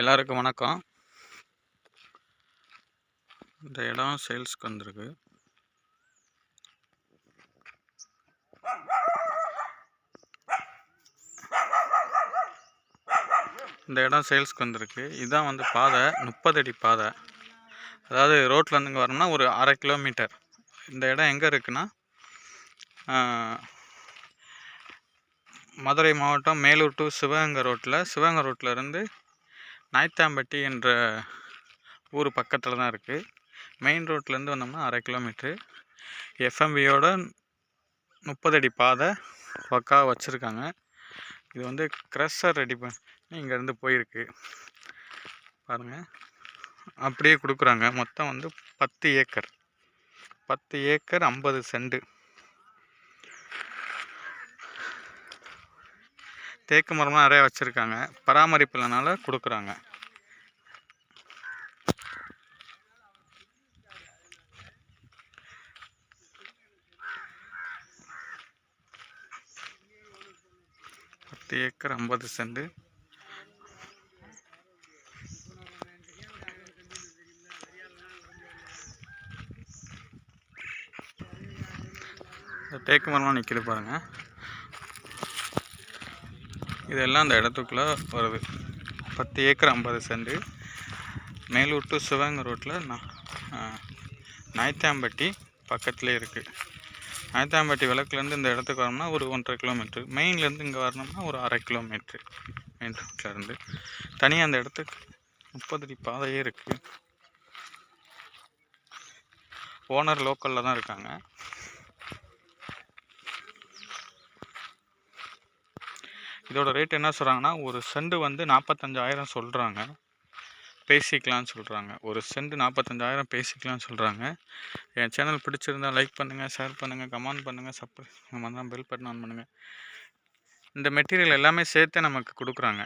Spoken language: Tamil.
எல்லாருக்கும் வணக்கம். இந்த இடம் சேல்ஸ்க்கு வந்திருக்கு. இந்த இடம் சேல்ஸ்க்கு வந்திருக்கு. இதுதான் வந்து பாதை முப்பது அடி பாதை. அதாவது ரோட்லேருந்து இங்கே வரணும்னா ஒரு அரை கிலோமீட்டர். இந்த இடம் எங்கே இருக்குன்னா மதுரை மாவட்டம் மேலூர் டு சிவகங்கை ரோட்டில் சிவகங்கை ரோட்டில் இருந்து நாய்த்தாம்பட்டி என்ற ஊர் பக்கத்தில் தான் இருக்குது மெயின் ரோட்லேருந்து வந்தோம்னா அரை கிலோமீட்ரு எஃப்எம்பியோட முப்பது அடி பாதை பக்காவாக வச்சுருக்காங்க. இது வந்து க்ரஷர் ரெடி பண்ணி இங்கேருந்து போயிருக்கு. பாருங்கள் அப்படியே கொடுக்குறாங்க. மொத்தம் வந்து பத்து ஏக்கர். பத்து ஏக்கர் ஐம்பது செண்டு தேக்கு மரம்லாம் நிறையா வச்சுருக்காங்க. பராமரிப்பு இல்லைனால கொடுக்குறாங்க. பத்து ஏக்கர் ஐம்பது சென்ட். இந்த தேக்கு மரம்லாம் நிற்கிது பாருங்கள் இதெல்லாம் அந்த இடத்துக்குள்ளே வருது. பத்து ஏக்கர் ஐம்பது சென்ட். மேலூர் டு சிவகங்கை ரோட்டில் நாய்த்தாம்பட்டி பக்கத்துலேயே இருக்குது நாய்த்தாம்பட்டி விளக்குலேருந்து இந்த இடத்துக்கு வரணும்னா ஒரு ஒன்றரை கிலோமீட்ரு மெயின்லேருந்து இங்கே வரணும்னா ஒரு அரை கிலோமீட்ரு மெயின் ரோட்லேருந்து தனியாக அந்த இடத்துக்கு முப்பது அடி பாதையே இருக்குது ஓனர் லோக்கலில் தான் இருக்காங்க. இதோட ரேட் என்ன சொல்கிறாங்கன்னா ஒரு செண்டு வந்து நாற்பத்தஞ்சாயிரம் சொல்கிறாங்க பேசிக்கலாம்னு சொல்கிறாங்க ஒரு செண்டு நாற்பத்தஞ்சாயிரம் பேசிக்கலாம்னு சொல்கிறாங்க என் சேனல் பிடிச்சிருந்தா லைக் பண்ணுங்கள் ஷேர் பண்ணுங்கள் கமெண்ட் பண்ணுங்கள் சப்ஸ்கிரைப் நம்ம தான் பெல் பட்டன் ஆன் பண்ணுங்கள் இந்த மெட்டீரியல் எல்லாமே சேர்த்து நமக்கு கொடுக்குறாங்க.